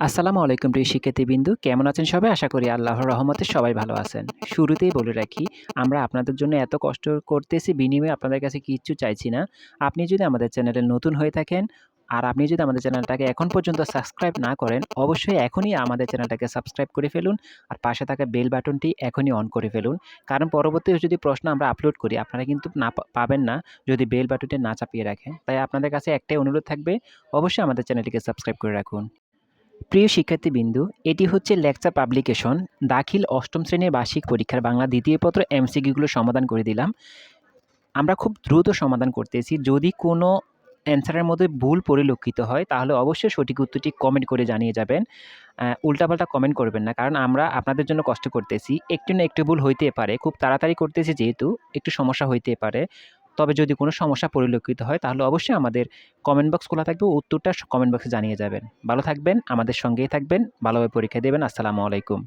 আসসালামু আলাইকুম প্রিয় শিক্ষার্থীবৃন্দু, কেমন আছেন সবাই? আশা করি আল্লাহর রহমতে সবাই ভালো আছেন। শুরুতেই বলে রাখি, আমরা আপনাদের জন্য এত কষ্ট করতেছি, বিনিময়ে আপনাদের কাছে কিচ্ছু চাইছি না। আপনি যদি আমাদের চ্যানেলে নতুন হয়ে থাকেন আর আপনি যদি আমাদের চ্যানেলটাকে এখন পর্যন্ত সাবস্ক্রাইব না করেন, অবশ্যই এখনই আমাদের চ্যানেলটাকে সাবস্ক্রাইব করে ফেলুন আর পাশে থাকা বেল বাটনটি এখনই অন করে ফেলুন। কারণ পরবর্তী যদি প্রশ্ন আমরা আপলোড করি, আপনারা কিন্তু না পাবেন না যদি বেল বাটনটি না চাপিয়ে রাখেন। তাই আপনাদের কাছে একটাই অনুরোধ থাকবে, অবশ্যই আমাদের চ্যানেলটিকে সাবস্ক্রাইব করে রাখুন। প্রিয় শিক্ষার্থীবৃন্দু, এটি হচ্ছে লেকচার পাবলিকেশন। দাখিল অষ্টম শ্রেণির বার্ষিক পরীক্ষার বাংলা দ্বিতীয় পত্র এমসিকিউগুলো সমাধান করে দিলাম। আমরা খুব দ্রুত সমাধান করতেছি। যদি কোনো অ্যান্সারের মধ্যে ভুল পরিলক্ষিত হয়, তাহলে অবশ্যই সঠিক উত্তরটি কমেন্ট করে জানিয়ে যাবেন। উল্টাপাল্টা কমেন্ট করবেন না, কারণ আমরা আপনাদের জন্য কষ্ট করতেছি। একটু না একটু ভুল হইতে পারে। খুব তাড়াতাড়ি করতেছি যেহেতু, একটু সমস্যা হইতে পারে। তবে যদি কোনো সমস্যা পরিলক্ষিত হয়, তাহলে অবশ্যই আমাদের কমেন্ট বক্স খোলা থাকবে। উত্তরটা কমেন্ট বক্সে জানিয়ে যাবেন। ভালো থাকবেন, আমাদের সঙ্গেই থাকবেন। ভালোভাবে পরীক্ষা দেবেন। আসসালামু আলাইকুম।